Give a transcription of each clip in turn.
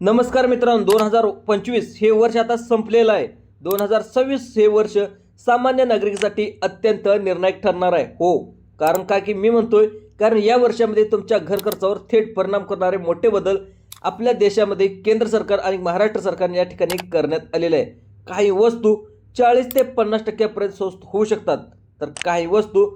नमस्कार मित्रांनो दोन हजार पंचवीस हे वर्ष आता संपलेलं आहे. दोन हजार सव्वीस हे वर्ष सामान्य नागरिकासाठी अत्यंत निर्णायक ठरणार आहे. हो कारण काय की मी म्हणतोय कारण या वर्षामध्ये तुमच्या घर खर्चावर थेट परिणाम करणारे मोठे बदल आपल्या देशामध्ये केंद्र सरकार आणि महाराष्ट्र सरकारने या ठिकाणी करण्यात आलेले आहे. काही वस्तू चाळीस ते पन्नास टक्क्यापर्यंत स्वस्त होऊ शकतात. तर काही वस्तू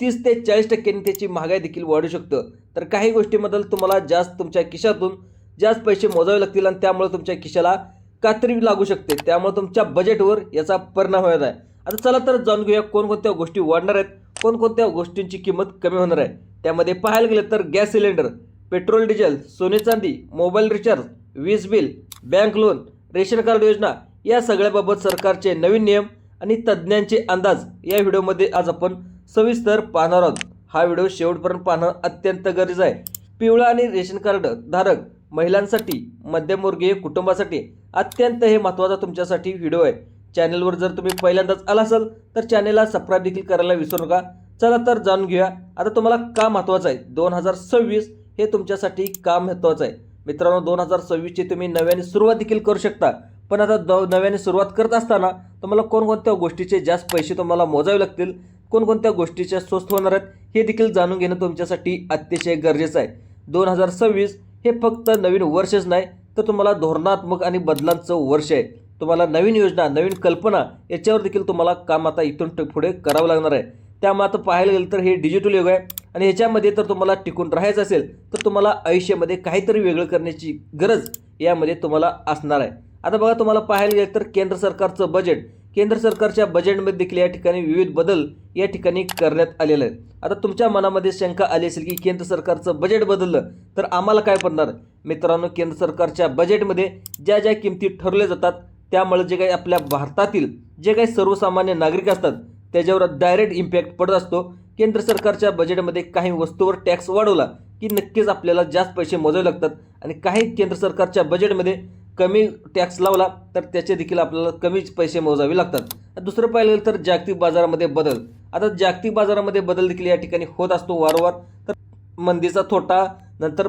तीस ते चाळीस टक्क्यांनी त्याची महागाई देखील वाढू शकतं. तर काही गोष्टीबद्दल तुम्हाला जास्त तुमच्या खिशातून जास्त पैसे मोजावे लागतील आणि त्यामुळे तुमच्या खिशाला कात्री लागू शकते. त्यामुळे तुमच्या बजेटवर याचा परिणाम होणार आहे. आता चला तर जाणून घेऊया कोणकोणत्या गोष्टी वाढणार आहेत कोणकोणत्या गोष्टींची किंमत कमी होणार आहे. त्यामध्ये पाहायला गेलं तर गॅस सिलेंडर पेट्रोल डिझेल सोने चांदी मोबाईल रिचार्ज वीज bill bank loan ration card योजना या सगळ्याबाबत सरकारचे नवीन नियम आणि तज्ज्ञांचे अंदाज या व्हिडिओमध्ये आज आपण सविस्तर पाहणार आहोत. हा व्हिडिओ शेवटपर्यंत पाहणं अत्यंत गरजेचं आहे. पिवळा आणि रेशन कार्ड धारक महिलांसाठी मध्यमवर्गीय कुटुंबासाठी अत्यंत हे महत्त्वाचा तुमच्यासाठी व्हिडिओ आहे. चॅनलवर जर तुम्ही पहिल्यांदाच आला असाल तर चॅनलला सबस्क्राईब देखील करायला विसरू नका. चला तर जाणून घेऊया. आता तुम्हाला का महत्त्वाचं आहे? दोन हजार सव्वीस हे तुमच्यासाठी का महत्त्वाचं आहे? मित्रांनो दोन हजार सव्वीसची तुम्ही नव्याने सुरुवात देखील करू शकता. पण आता द नव्याने सुरुवात करत असताना तुम्हाला कोणकोणत्या गोष्टीचे जास्त पैसे तुम्हाला मोजावे लागतील कोणकोणत्या गोष्टीच्या स्वस्त होणार आहेत हे देखील जाणून घेणं तुमच्यासाठी अतिशय गरजेचं आहे. दोन हजार सव्वीस हे फक्त नवीन वर्षच नाही तर तुम्हाला धोरणात्मक आणि बदलांचं वर्ष आहे. तुम्हाला नवीन योजना नवीन कल्पना याच्यावर देखील तुम्हाला काम आता इथून पुढे करावं लागणार आहे. त्यामुळे आता पाहायला गेलं तर हे डिजिटल युग आहे आणि ह्याच्यामध्ये तर तुम्हाला टिकून राहायचं असेल तर तुम्हाला आयुष्यामध्ये काहीतरी वेगळं करण्याची गरज यामध्ये तुम्हाला असणार आहे. आता बघा तुम्हाला पाहायला गेलं तर केंद्र सरकारचं बजेट केंद्र सरकारच्या बजेटमध्ये देखील या ठिकाणी विविध बदल या ठिकाणी करण्यात आलेले आहेत. आता तुमच्या मनामध्ये शंका आली असेल की केंद्र सरकारचं बजेट बदललं तर आम्हाला काय पडणार? मित्रांनो केंद्र सरकारच्या बजेटमध्ये ज्या ज्या किमती ठरवल्या जातात त्यामुळे जे काही आपल्या भारतातील जे काही सर्वसामान्य नागरिक असतात त्याच्यावर डायरेक्ट इम्पॅक्ट पडत असतो. केंद्र सरकारच्या बजेटमध्ये काही वस्तूवर टॅक्स वाढवला की नक्कीच आपल्याला जास्त पैसे मोजावे लागतात. आणि काही केंद्र सरकारच्या बजेटमध्ये कमी टॅक्स लावला तर त्याचे देखील आपल्याला कमीच पैसे मोजावे लागतात. दुसरं पाहिलं गेलं तर जागतिक बाजारामध्ये बदल. आता जागतिक बाजारामध्ये बदल देखील या ठिकाणी होत असतो वारंवार. तर मंदीचा तोटा नंतर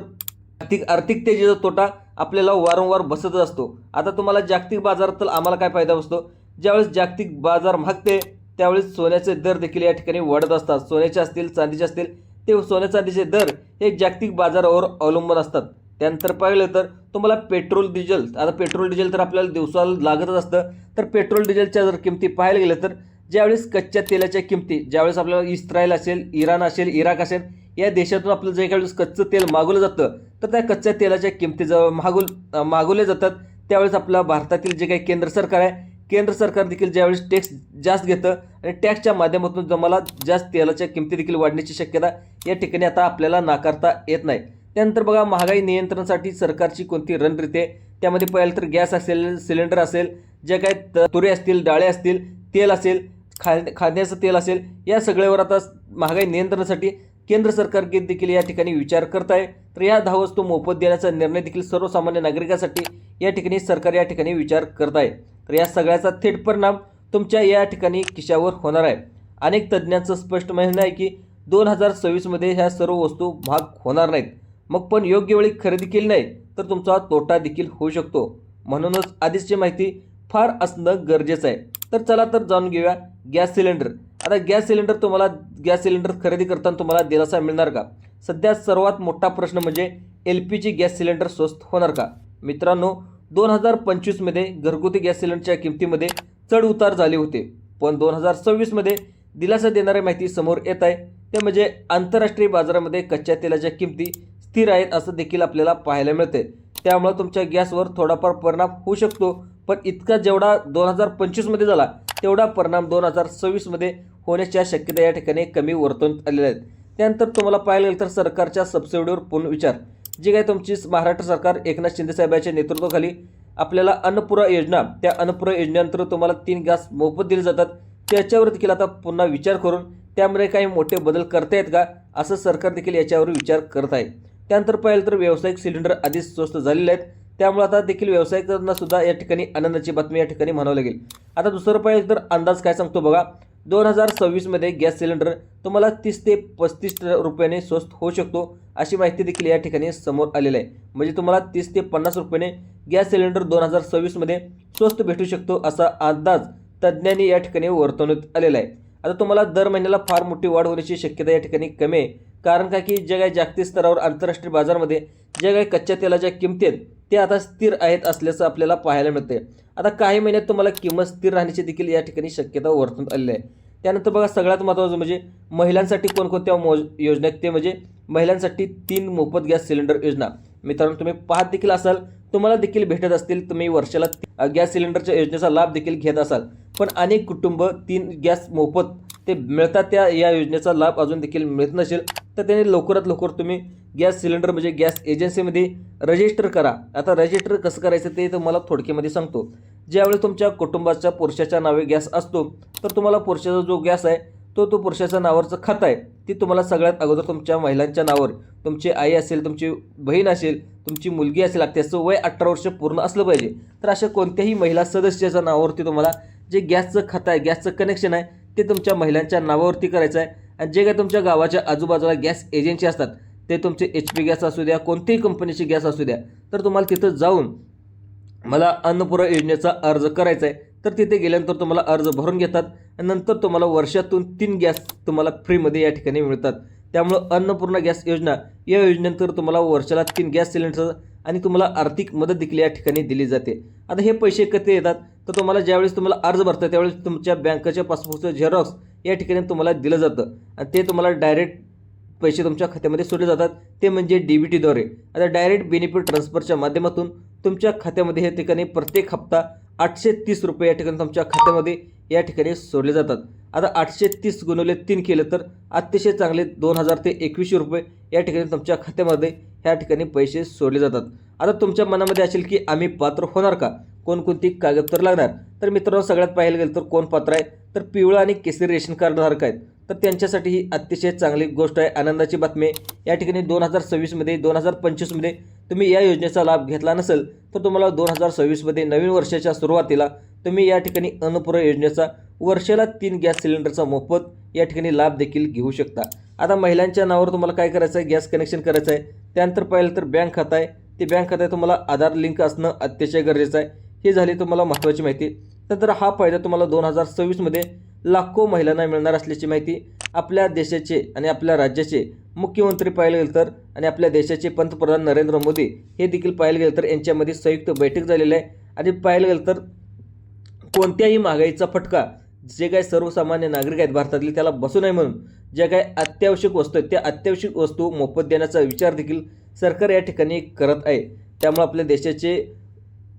आर्थिक आर्थिक तेजीचा तोटा आपल्याला वारंवार बसतच असतो. आता तुम्हाला जागतिक बाजारात आम्हाला काय फायदा बसतो? ज्यावेळेस जागतिक बाजार मागते त्यावेळेस सोन्याचे दर देखील या ठिकाणी वाढत असतात. सोन्याचे असतील चांदीचे असतील ते सोन्या चांदीचे दर हे जागतिक बाजारावर अवलंबून असतात. त्यानंतर पाहिलं तर तुम्हाला पेट्रोल डिझेल. आता पेट्रोल डिझेल तर आपल्याला दिवसाला लागतच असतं. तर पेट्रोल डिझेलच्या जर किमती पाहायला गेलं तर ज्यावेळेस कच्च्या तेलाच्या किमती ज्यावेळेस आपल्याला इस्रायल असेल इराण असेल इराक असेल या देशातून आपलं जे काही कच्चं तेल मागवलं जातं तर त्या कच्च्या तेलाच्या किमती जेव्हा मागवल मागवले जातात. त्यावेळेस आपल्या भारतातील जे काही केंद्र सरकार आहे केंद्र सरकार देखील ज्यावेळेस टॅक्स जास्त घेतं आणि टॅक्सच्या माध्यमातून तुम्हाला जास्त तेलाच्या किमती देखील वाढण्याची शक्यता या ठिकाणी आता आपल्याला नाकारता येत नाही. त्यानंतर बघा महागाई नियंत्रणासाठी सरकारची कोणती रणनीती आहे? त्यामध्ये पाहिलं तर गॅस असेल सिलेंडर असेल जे काय तुरे असतील डाळे असतील तेल असेल खा खाद्याचं तेल असेल या सगळ्यावर आता महागाई नियंत्रणासाठी केंद्र सरकार देखील या ठिकाणी विचार करत आहे तर या दहा वस्तू मोफत देण्याचा निर्णय देखील सर्वसामान्य नागरिकासाठी या ठिकाणी सरकार या ठिकाणी विचार करत आहे तर या सगळ्याचा थेट परिणाम तुमच्या या ठिकाणी खिशावर होणार आहे. अनेक तज्ज्ञांचं स्पष्ट म्हणणं आहे की दोन हजार सव्वीसमध्ये ह्या सर्व वस्तू महाग होणार नाहीत. मग पण योग्य वेळी खरेदी केली नाही तर तुमचा तोटा देखील होऊ शकतो. म्हणूनच आधीची माहिती फार असणं गरजेचं आहे. तर चला तर जाणून घेऊया गॅस सिलेंडर. आता गॅस सिलेंडर तुम्हाला गॅस सिलेंडर खरेदी करताना तुम्हाला दिलासा मिळणार का? सध्या सर्वात मोठा प्रश्न म्हणजे L P G gas cylinder स्वस्त होणार का? मित्रांनो दोन हजार पंचवीसमध्ये घरगुती गॅस सिलेंडरच्या किमतीमध्ये चढ उतार झाले होते. पण दोन हजार सव्वीसमध्ये दिलासा देणारी माहिती समोर येत आहे. ते म्हणजे आंतरराष्ट्रीय बाजारामध्ये कच्च्या तेलाच्या किमती स्थिर आहेत असं देखील आपल्याला पाहायला मिळते. त्यामुळे तुमच्या गॅसवर थोडाफार परिणाम होऊ शकतो. पण इतका जेवढा दोन हजार पंचवीसमध्ये झाला तेवढा परिणाम दोन हजार सव्वीसमध्ये होण्याच्या शक्यता या ठिकाणी कमी वर्तवण्यात आलेल्या आहेत. त्यानंतर तुम्हाला पाहायला गेलं तर सरकारच्या सबसिडीवर पुनर्विचार जी काही तुमची महाराष्ट्र सरकार एकनाथ शिंदे साहेबांच्या नेतृत्वाखाली आपल्याला अन्नपुरा योजना त्या अन्नपुरा योजनेअंतर्गत तुम्हाला तीन गॅस मोफत दिले जातात. त्याच्यावर देखील आता पुन्हा विचार करून त्यामध्ये काही मोठे बदल करता येत का असं सरकार देखील याच्यावर विचार करत आहे. त्यानंतर पाहिलं तर व्यावसायिक सिलेंडर आधीच स्वस्त झालेले आहेत. त्यामुळे आता देखील व्यावसायिकांना सुद्धा या ठिकाणी आनंदाची बातमी या ठिकाणी म्हणावं लागेल. आता दुसरं पाहिलं तर अंदाज काय सांगतो बघा. दोन हजार सव्वीसमध्ये गॅस सिलेंडर तुम्हाला तीस ते पस्तीस रुपयाने स्वस्त होऊ शकतो अशी माहिती देखील या ठिकाणी समोर आलेली आहे. म्हणजे तुम्हाला तीस ते पन्नास रुपयाने गॅस सिलेंडर दोन हजार सव्वीसमध्ये स्वस्त भेटू शकतो असा अंदाज तज्ज्ञांनी या ठिकाणी वर्तवण्यात आलेला आहे. आता तुम्हाला दर महिन्याला फार मोठी वाढ होण्याची शक्यता या ठिकाणी कमी आहे. कारण का की जे काही जागतिक स्तरावर आंतरराष्ट्रीय बाजारामध्ये जे काही कच्च्या तेलाच्या किमती आहेत ते आता स्थिर आहेत असल्याचं आपल्याला पाहायला मिळते आता काही महिन्यात तुम्हाला किंमत स्थिर राहण्याची देखील या ठिकाणी शक्यता वर्तवण्यात आलेली आहे. त्यानंतर बघा सगळ्यात महत्त्वाचं म्हणजे महिलांसाठी कोणकोणत्या मोज योजना आहेत ते म्हणजे महिलांसाठी तीन मोफत गॅस सिलेंडर योजना. मित्रांनो तुम्ही पाहत देखील असाल तुम्हाला देखील भेटत असतील तुम्ही वर्षाला गॅस सिलेंडरच्या योजनेचा लाभ देखील घेत असाल. पण अनेक कुटुंब तीन गॅस मोफत ते मिळतात त्या या योजनेचा लाभ अजून देखील मिळत नसेल. तर त्याने लवकरात लवकर तुम्ही गॅस सिलेंडर म्हणजे गॅस एजन्सीमध्ये रजिस्टर करा. आता रजिस्टर कसं करायचं ते तुम्हाला थोडक्यामध्ये सांगतो. ज्यावेळी तुमच्या कुटुंबाच्या पुरुषाच्या नावे गॅस असतो तर तुम्हाला पुरुषाचा जो गॅस आहे तो तो पुरुषाच्या नावावरचं खातं आहे. ती तुम्हाला सगळ्यात अगोदर तुमच्या महिलांच्या नावावर तुमची आई असेल तुमची बहीण असेल तुमची मुलगी असेल त्याचं वय अठरा वर्ष पूर्ण असलं पाहिजे. तर अशा कोणत्याही महिला सदस्याच्या नावावरती तुम्हाला जे गॅसचं खातं आहे गॅसचं कनेक्शन आहे ते तुमच्या महिलांच्या नावावरती करायचं आहे. आणि जे काय तुमच्या गावाच्या आजूबाजूला गॅस एजन्सी असतात ते तुमचे एच पी गॅस असू द्या कोणत्याही कंपनीची गॅस असू द्या तर तुम्हाला तिथं जाऊन मला अन्नपूर्णा योजनेचा अर्ज करायचा आहे. तर तिथे गेल्यानंतर तुम्हाला अर्ज भरून घेतात आणि नंतर तुम्हाला वर्षातून तीन गॅस तुम्हाला फ्रीमध्ये या ठिकाणी मिळतात. त्यामुळं अन्नपूर्णा गॅस योजना या योजनेनंतर तुम्हाला वर्षाला तीन गॅस सिलेंडर आणि तुम्हाला आर्थिक मदत देखील या ठिकाणी दिली जाते. आता हे पैसे कधी येतात तर तुम्हाला ज्यावेळेस तुम्हाला अर्ज भरता त्यावेळेस तुमच्या बँकेच्या पासबुकचं झेरॉक्स या ठिकाणी तुम्हाला दिलं जातं. आणि ते तुम्हाला डायरेक्ट पैसे तुमच्या खात्यामध्ये सोडले जातात. ते म्हणजे डी बी टीद्वारे आता डायरेक्ट बेनिफिट ट्रान्सफरच्या माध्यमातून तुमच्या खात्यामध्ये या ठिकाणी प्रत्येक हप्ता आठशे तीस रुपये या ठिकाणी तुमच्या खात्यामध्ये या ठिकाणी सोडले जातात. आता आठशे तीस गुणवले तीन केलं तर अतिशय चांगले दोन हजार ते एकवीसशे रुपये या ठिकाणी तुमच्या खात्यामध्ये ह्या ठिकाणी पैसे सोडले जातात. आता तुमच्या मनामध्ये असेल की आम्ही पात्र होणार का? कोणकोणती कागदपत्र लागणार? तर मित्रांनो सगळ्यात पाहायला गेलं तर कोण पात्र आहे? तर पिवळं आणि केसरी रेशन कार्डधारक आहेत. तर त्यांच्यासाठी ही अतिशय चांगली गोष्ट आहे. आनंदाची बातमी या ठिकाणी दोन हजार सव्वीसमध्ये दोन हजार पंचवीसमध्ये तुम्ही या योजनेचा लाभ घेतला नसेल तर तुम्हाला दोन हजार सव्वीसमध्ये नवीन वर्षाच्या सुरुवातीला तुम्ही या ठिकाणी अन्नपूर योजनेचा वर्षाला तीन गॅस सिलेंडरचा मोफत या ठिकाणी लाभ देखील घेऊ शकता. आता महिलांच्या नावावर तुम्हाला काय करायचं आहे? गॅस कनेक्शन करायचं आहे. त्यानंतर पाहिलं तर बँक खाता आहे. ते बँक खात्यात तुम्हाला आधार लिंक असणं अतिशय गरजेचं आहे. ही झाली तुम्हाला महत्त्वाची माहिती. नंतर हा फायदा तुम्हाला दोन हजार सव्वीसमध्ये लाखो महिलांना मिळणार असल्याची माहिती. आपल्या देशाचे आणि आपल्या राज्याचे मुख्यमंत्री पाहायला गेलं तर आणि आपल्या देशाचे पंतप्रधान नरेंद्र मोदी हे देखील पाहायला गेलं तर यांच्यामध्ये संयुक्त बैठक झालेली आहे. आणि पाहायला गेलं तर कोणत्याही महागाईचा फटका जे काही सर्वसामान्य नागरिक आहेत भारतातले त्याला बसू नये म्हणून ज्या काही अत्यावश्यक वस्तू आहेत त्या अत्यावश्यक वस्तू मोफत देण्याचा विचार देखील सरकार या ठिकाणी करत आहे. त्यामुळे आपल्या देशाचे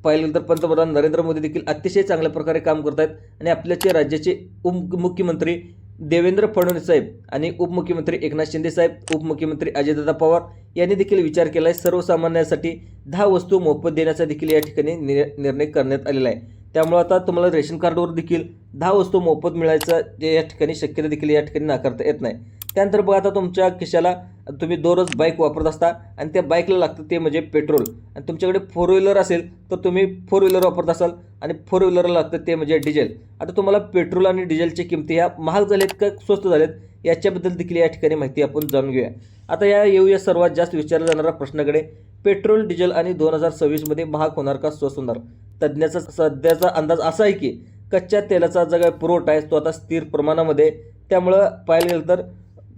पाहिलं तर पंतप्रधान नरेंद्र मोदी देखील अतिशय चांगल्या प्रकारे काम करत आहेत आणि आपल्याचे राज्याचे उप मुख्यमंत्री देवेंद्र फडणवीस साहेब आणि उपमुख्यमंत्री एकनाथ शिंदे साहेब उपमुख्यमंत्री अजितदादा पवार यांनी देखील विचार केला आहे. सर्वसामान्यांसाठी दहा वस्तू मोफत देण्याचा देखील या ठिकाणी नि निर्णय करण्यात आलेला आहे. त्यामुळे आता तुम्हाला रेशन कार्डवर देखील दहा वस्तू मोफत मिळायचा जे या ठिकाणी शक्यता देखील या ठिकाणी नाकारता येत नाही. त्यानंतर बघा आता तुमच्या खिशाला तुम्ही दररोज बाईक वापरत असता आणि त्या बाईकला लागतं ते म्हणजे पेट्रोल आणि तुमच्याकडे फोर व्हीलर असेल तर तुम्ही फोर व्हीलर वापरत असाल आणि फोर व्हीलरला लागतं ते म्हणजे डिझेल आता तुम्हाला पेट्रोल आणि डिझेलच्या किमती ह्या महाग झाल्यात का स्वस्त झाल्यात याच्याबद्दल देखील या ठिकाणी माहिती आपण जाणून घेऊया. आता या येऊया सर्वात जास्त विचारला जाणारा प्रश्नाकडे. पेट्रोल डिझेल आणि दोन हजार सव्वीसमध्ये महाग होणार का स्वस्त होणार? तज्ज्ञाचा सध्याचा अंदाज असा आहे की कच्च्या तेलाचा जो पुरवठा आहे तो आता स्थिर प्रमाणामध्ये त्यामुळं पाहायला गेलं तर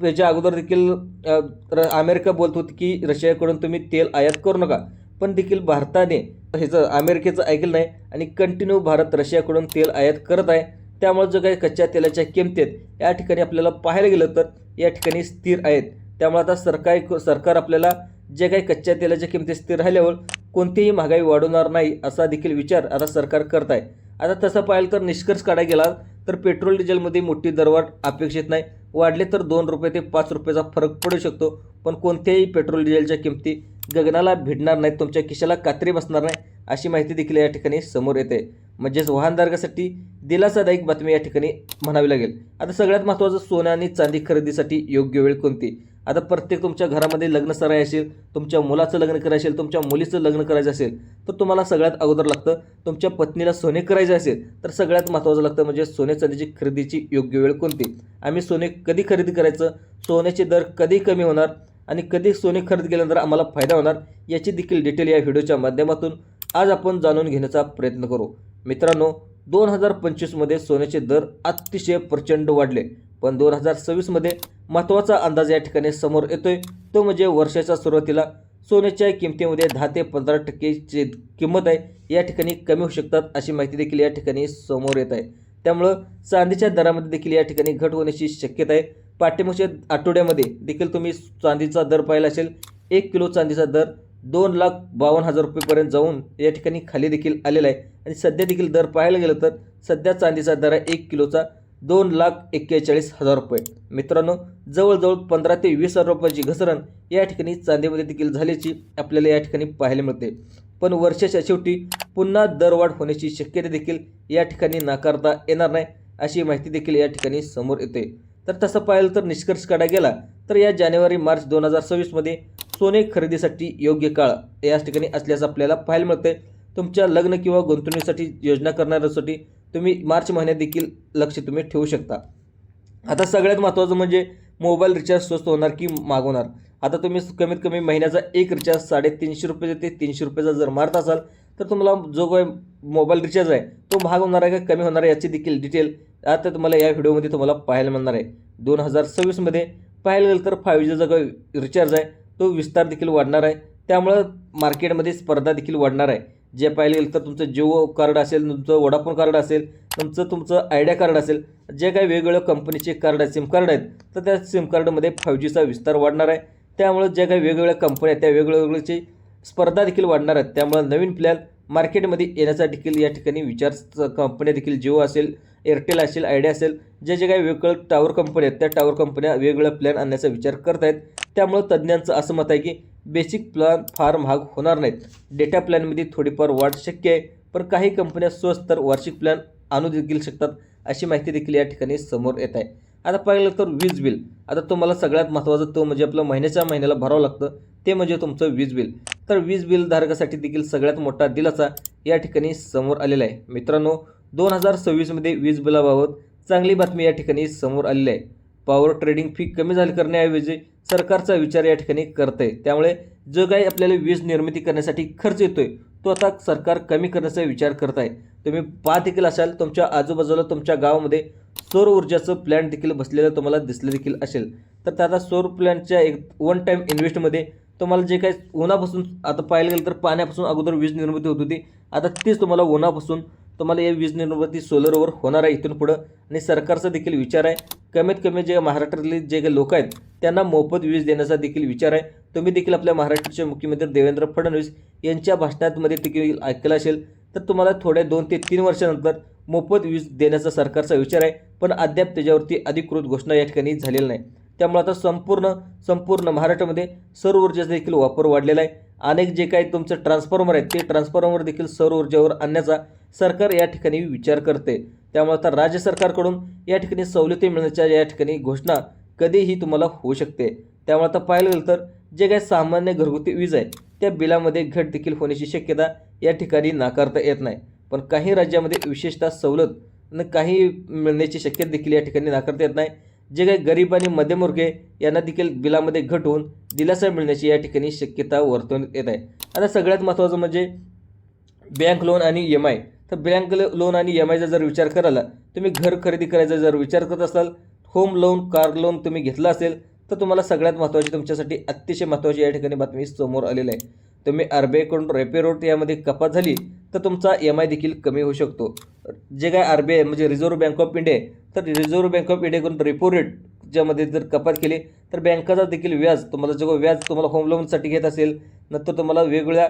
त्याच्या अगोदर देखील र- अमेरिका बोलत होती की रशियाकडून तुम्ही तेल आयात करू नका. पण देखील भारताने ह्याचं अमेरिकेचं ऐकलं नाही आणि कंटिन्यू भारत रशियाकडून तेल आयात करत आहे. त्यामुळे जो काही कच्च्या तेलाच्या किमती आहेत या ठिकाणी आपल्याला पाहायला गेलं तर या ठिकाणी स्थिर आहेत. त्यामुळे आता सरकार सरकार आपल्याला जे काही कच्च्या तेलाच्या किमती स्थिर राहिल्यावर कोणतीही महागाई वाढवणार नाही असा देखील विचार आता सरकार करत आहे. आता तसं पाहिलं तर निष्कर्ष काढायला गेला तर पेट्रोल डिझेलमध्ये मोठी दरवाढ अपेक्षित नाही. वाढले तर दोन रुपये ते पाच रुपयाचा फरक पडू शकतो. पण कोणत्याही पेट्रोल डिझेलच्या किमती गगनाला भिडणार नाहीत तुमच्या खिशाला कात्री बसणार नाही अशी माहिती देखील या ठिकाणी समोर येते. म्हणजेच वाहनधारकासाठी दिलासादायक बातमी या ठिकाणी म्हणावी लागेल. आता सगळ्यात महत्त्वाचं सोनं आणि चांदी खरेदीसाठी योग्य वेळ कोणती? आता प्रत्येक तुमच्या घरामध्ये लग्न सराय असेल तुमच्या मुलाचं लग्न करायचं असेल तुमच्या मुलीचं लग्न करायचं असेल तर तुम्हाला सगळ्यात अगोदर लागतं तुमच्या पत्नीला सोने करायचे असेल तर सगळ्यात महत्त्वाचं लागतं म्हणजे सोने चांदीची खरेदीची योग्य वेळ कोणती? आम्ही सोने कधी खरेदी करायचं? सोन्याचे दर कधी कमी होणार? आणि कधी सोने खरेदी केल्यानंतर आम्हाला फायदा होणार? याची देखील डिटेल या व्हिडिओच्या माध्यमातून आज आपण जाणून घेण्याचा प्रयत्न करू. मित्रांनो दोन हजार पंचवीसमध्ये सोन्याचे दर अतिशय प्रचंड वाढले. पण दोन हजार सव्वीसमध्ये महत्त्वाचा अंदाज या ठिकाणी समोर येतोय. तो म्हणजे वर्षाच्या सुरुवातीला सोन्याच्या किमतीमध्ये दहा ते पंधरा टक्केची किंमत आहे. या ठिकाणी कमी होऊ शकतात अशी माहिती देखील या ठिकाणी समोर येत आहे. त्यामुळं चांदीच्या दरामध्ये देखील या ठिकाणी घट होण्याची शक्यता आहे. पाठीमागच्या आठवड्यामध्ये देखील तुम्ही चांदीचा दर पाहिला असेल. एक किलो चांदीचा दर दोन लाख बावन्न हजार रुपयेपर्यंत जाऊन या ठिकाणी खाली देखील आलेला आहे. आणि सध्या देखील दर पाहायला गेलं तर सध्या चांदीचा दर आहे एक किलोचा. दोन लाख एक्केचाळीस हजार रुपये. मित्रांनो जवळजवळ पंधरा ते वीस हजार रुपयाची घसरण या ठिकाणी चांदीमध्ये देखील झाल्याची आपल्याला या ठिकाणी पाहायला मिळते. पण वर्षाच्या शेवटी पुन्हा दरवाढ होण्याची शक्यता देखील या ठिकाणी नाकारता येणार नाही अशी माहिती देखील या ठिकाणी समोर येते. तर तसं पाहिलं तर निष्कर्ष काढा गेला तर या जानेवारी मार्च दोन हजार सव्वीसमध्ये सोने खरेदीसाठी योग्य काळ याच ठिकाणी असल्याचं आपल्याला पाहायला मिळते तुमच्या लग्न किंवा गुंतवणुकीसाठी योजना करणाऱ्यासाठी तुम्ही मार्च महिन्यात देखील लक्ष तुम्ही ठेवू शकता. आता सगळ्यात महत्त्वाचं म्हणजे मोबाईल रिचार्ज स्वस्त होणार की मागवणार? आता तुम्ही कमीत कमी महिन्याचा एक रिचार्ज साडेतीनशे रुपये ते तीनशे रुपयाचा जर मारत असाल तर तुम्हाला जो काही मोबाईल रिचार्ज आहे तो भाग होणार आहे का कमी होणार आहे याची देखील डिटेल आता तुम्हाला या व्हिडिओमध्ये तुम्हाला पाहायला मिळणार आहे. दोन हजार सव्वीसमध्ये पाहायला गेलं तर फाईव्ह जीचा जो रिचार्ज आहे तो विस्तार देखील वाढणार आहे. त्यामुळं मार्केटमध्ये स्पर्धा देखील वाढणार आहे. जे पाहिलं गेलं तर तुमचं जिओ कार्ड असेल तुमचं वोडाफोन कार्ड असेल तुमचं तुमचं आयडिया कार्ड असेल जे काही वेगवेगळ्या कंपनीचे कार्ड आहेत सिम कार्ड आहेत तर त्या सिम कार्डमध्ये फाईव्ह जीचा विस्तार वाढणार आहे. त्यामुळं ज्या काही वेगवेगळ्या कंपन्या आहेत त्या वेगवेगळ्याची स्पर्धा देखील वाढणार आहेत. त्यामुळं नवीन प्लॅन मार्केटमध्ये येण्याचा देखील या ठिकाणी विचार कंपन्या देखील जिओ असेल एअरटेल असेल आयडिया असेल जे जे काही वेगवेगळ्या टावर कंपन्या आहेत त्या टावर कंपन्या वेगवेगळ्या प्लॅन आणण्याचा विचार करत आहेत त्यामुळं तज्ज्ञांचं असं मत आहे की बेसिक प्लॅन फार महाग होणार नाहीत. डेटा प्लॅनमध्ये थोडीफार वाढ शक्य आहे पण काही कंपन्या स्वस्त तर वार्षिक प्लॅन आणू देखील शकतात अशी माहिती देखील या ठिकाणी समोर येत आहे. आता पाहिलं तर वीज बिल. आता तुम्हाला सगळ्यात महत्त्वाचं तो म्हणजे आपलं महिन्याच्या महिन्याला भरावं लागतं ते म्हणजे तुमचं वीज बिल. तर वीज बिल धारकासाठी देखील सगळ्यात मोठा दिलासा या ठिकाणी समोर आलेला आहे. मित्रांनो दोन हजार सव्वीसमध्ये वीज बिलाबाबत चांगली बातमी या ठिकाणी समोर आलेली आहे. पॉवर ट्रेडिंग फी कमी झाली करण्याऐवजी सरकारचा विचार या ठिकाणी करत आहे त्यामुळे जो काही आपल्याला वीज निर्मिती करण्यासाठी खर्च येतोय तो आता सरकार कमी करण्याचा विचार करत आहे तुम्ही पाहत देखील असाल तुमच्या आजूबाजूला तुमच्या गावामध्ये सौर ऊर्जाचं प्लॅन देखील बसलेलं तुम्हाला दिसलं देखील असेल. तर त्या आता सौर प्लॅनच्या एक वन टाईम इन्व्हेस्टमध्ये तुम्हाला जे काही उन्हापासून आता पाहायला गेलं तर पाण्यापासून अगोदर वीज निर्मिती होत होती. आता तीच तुम्हाला उन्हापासून तुम्हाला या वीज निर्मिती सोलरवर होणार आहे इथून पुढं. आणि सरकारचा देखील विचार आहे. कमीत कमी जे महाराष्ट्रातले जे काही लोक आहेत त्यांना मोफत वीज देण्याचा देखील विचार आहे. तुम्ही देखील आपल्या महाराष्ट्राचे मुख्यमंत्री देवेंद्र फडणवीस यांच्या भाषणामध्ये देखील ऐकलं असेल तर तुम्हाला थोड्या दोन ते तीन वर्षानंतर मोफत वीज देण्याचा सरकारचा विचार आहे. पण अद्याप त्याच्यावरती अधिकृत घोषणा या ठिकाणी झालेली नाही. त्यामुळे आता संपूर्ण संपूर्ण महाराष्ट्रामध्ये सौर ऊर्जेचा देखील वापर वाढलेला आहे. अनेक जे काही तुमचं ट्रान्सफॉर्मर आहेत ते ट्रान्सफॉर्मर देखील सौर ऊर्जेवर आणण्याचा सरकार या ठिकाणी विचार करते. त्यामुळे आता राज्य सरकारकडून या ठिकाणी सवलती मिळण्याच्या या ठिकाणी घोषणा कधीही तुम्हाला होऊ शकते. त्यामुळे आता पाहायला गेलं तर जे काही सामान्य घरगुती वीज आहे त्या बिलामध्ये घट देखील होण्याची शक्यता या ठिकाणी नाकारता येत नाही. पण काही राज्यामध्ये विशेषतः सवलत आणि काही मिळण्याची शक्यता देखील या ठिकाणी नाकारता येत नाही. जे काही गरीब आणि मध्यमवर्गीय यांना देखील बिलामध्ये घट होऊन दिलासा मिळण्याची या ठिकाणी शक्यता वर्तवण्यात येत आहे. आता सगळ्यात महत्त्वाचं म्हणजे बँक लोन आणि एम आय तर बँक लोन आणि एम आयचा जर विचार कराला तुम्ही घर खरेदी करायचा जर विचार करत असाल होम लोन कार लोन तुम्ही घेतला असेल तर तुम्हाला सगळ्यात महत्त्वाची तुमच्यासाठी अतिशय महत्त्वाची या ठिकाणी बातमी समोर आलेली आहे. तुम्ही आर बी आयकडून रेपे रोड यामध्ये कपात झाली तर तुमचा एम आय देखील कमी होऊ शकतो. जे काय आर बी आय म्हणजे रिझर्व्ह बँक ऑफ इंडिया आहे, तर रिझर्व्ह बँक ऑफ इंडियाकडून रेपो रेट ज्यामध्ये जर कपात केली तर बँकाचा देखील व्याज तुम्हाला जो व्याज तुम्हाला होम लोनसाठी घेत असेल नंतर तुम्हाला वेगवेगळ्या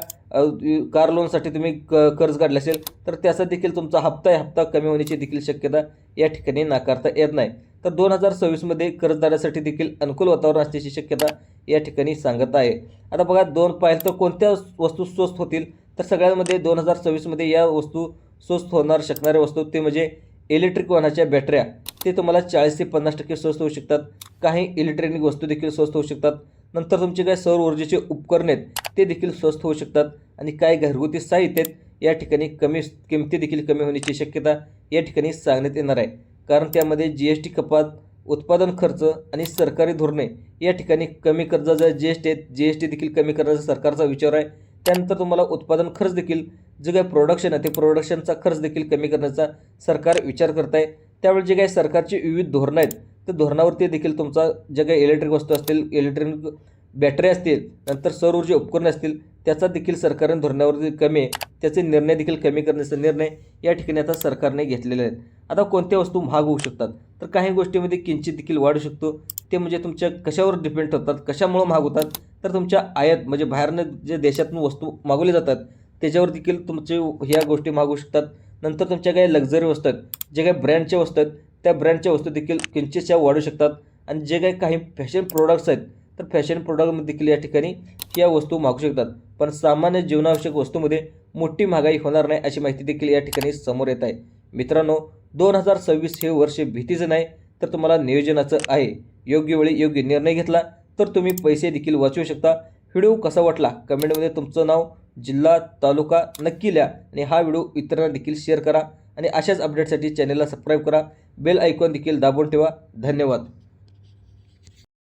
कार लोनसाठी तुम्ही क कर्ज काढले असेल तर त्याचा देखील तुमचा हप्ता आहे. हप्ता कमी होण्याची देखील शक्यता या ठिकाणी नाकारता येत नाही. तर दोन हजार सव्वीसमध्ये कर्जदारासाठी देखील अनुकूल वातावरण असण्याची शक्यता या ठिकाणी सांगत आहे. आता बघा दोन पाहिलं तर कोणत्या वस्तू स्वस्त होतील? तर सगळ्यामध्ये दोन हजार सव्वीसमध्ये या वस्तू स्वस्त होणार शकणाऱ्या वस्तू ते म्हणजे इलेक्ट्रिक वाहनाच्या बॅटऱ्या ते तुम्हाला चाळीस ते पन्नास टक्के स्वस्त होऊ शकतात. काही इलेक्ट्रॉनिक वस्तू देखील स्वस्त होऊ शकतात. नंतर तुमचे काही सौर ऊर्जेचे उपकरणे आहेत ते देखील स्वस्त होऊ शकतात. आणि काय घरगुती साहित्य आहेत या ठिकाणी कमी किमती देखील कमी होण्याची शक्यता या ठिकाणी सांगण्यात येणार आहे. कारण त्यामध्ये जी एस टी कपात उत्पादन खर्च आणि सरकारी धोरणे या ठिकाणी कमी कर्जाचा जी एस टी आहेत जी एस टी देखील कमी करण्याचा सरकारचा विचार आहे. त्यानंतर तुम्हाला उत्पादन खर्च देखील जे काही प्रोडक्शन आहे ते प्रोडक्शनचा खर्च देखील कमी करण्याचा सरकार विचार करत आहे त्यावेळी जे काही सरकारची विविध धोरणं आहेत त्या धोरणावरती देखील तुमचा जे काही इलेक्ट्रिक वस्तू असतील इलेक्ट्रॉनिक बॅटरी असतील नंतर सौर ऊर्जा उपकरणे असतील त्याचा देखील सरकारने धोरणावरती कमी आहे. त्याचे निर्णय देखील कमी करण्याचा निर्णय या ठिकाणी आता सरकारने घेतलेले आहेत. आता कोणत्या वस्तू महाग होऊ शकतात? तर काही गोष्टीमध्ये किंचित देखील वाढू शकतो. ते म्हणजे तुमच्या कशावर डिपेंड होतात कशामुळं महाग होतात तर तुमच्या आयात म्हणजे बाहेरनं जे देशातून वस्तू मागवल्या जातात त्याच्यावर देखील तुमचे ह्या गोष्टी मागू शकतात. नंतर तुमच्या काही लक्झरी वस्तू आहेत जे काही ब्रँडच्या वस्तू आहेत त्या ब्रँडच्या वस्तू देखील किंचितशा वाढू शकतात. आणि जे काही काही फॅशन प्रोडक्ट्स आहेत तर फॅशन प्रोडक्टमध्ये देखील या ठिकाणी या वस्तू मागू शकतात. पण सामान्य जीवनावश्यक वस्तूमध्ये मोठी महागाई होणार नाही अशी माहिती देखील या ठिकाणी समोर येत आहे. मित्रांनो दोन हजार सव्वीस हे वर्ष भीतीचं नाही तर तुम्हाला नियोजनाचं आहे. योग्य वेळी योग्य निर्णय घेतला तर तुम्ही पैसे देखील वाचवू शकता. व्हिडिओ कसा वाटला? कमेंटमध्ये तुमचं नाव जिल्हा तालुका नक्की लिहा आणि हा व्हिडिओ इतरांना देखील शेअर करा. आणि अशाच अपडेटसाठी चॅनलला सबस्क्राईब करा. बेल आयकॉन देखील दाबून ठेवा. धन्यवाद.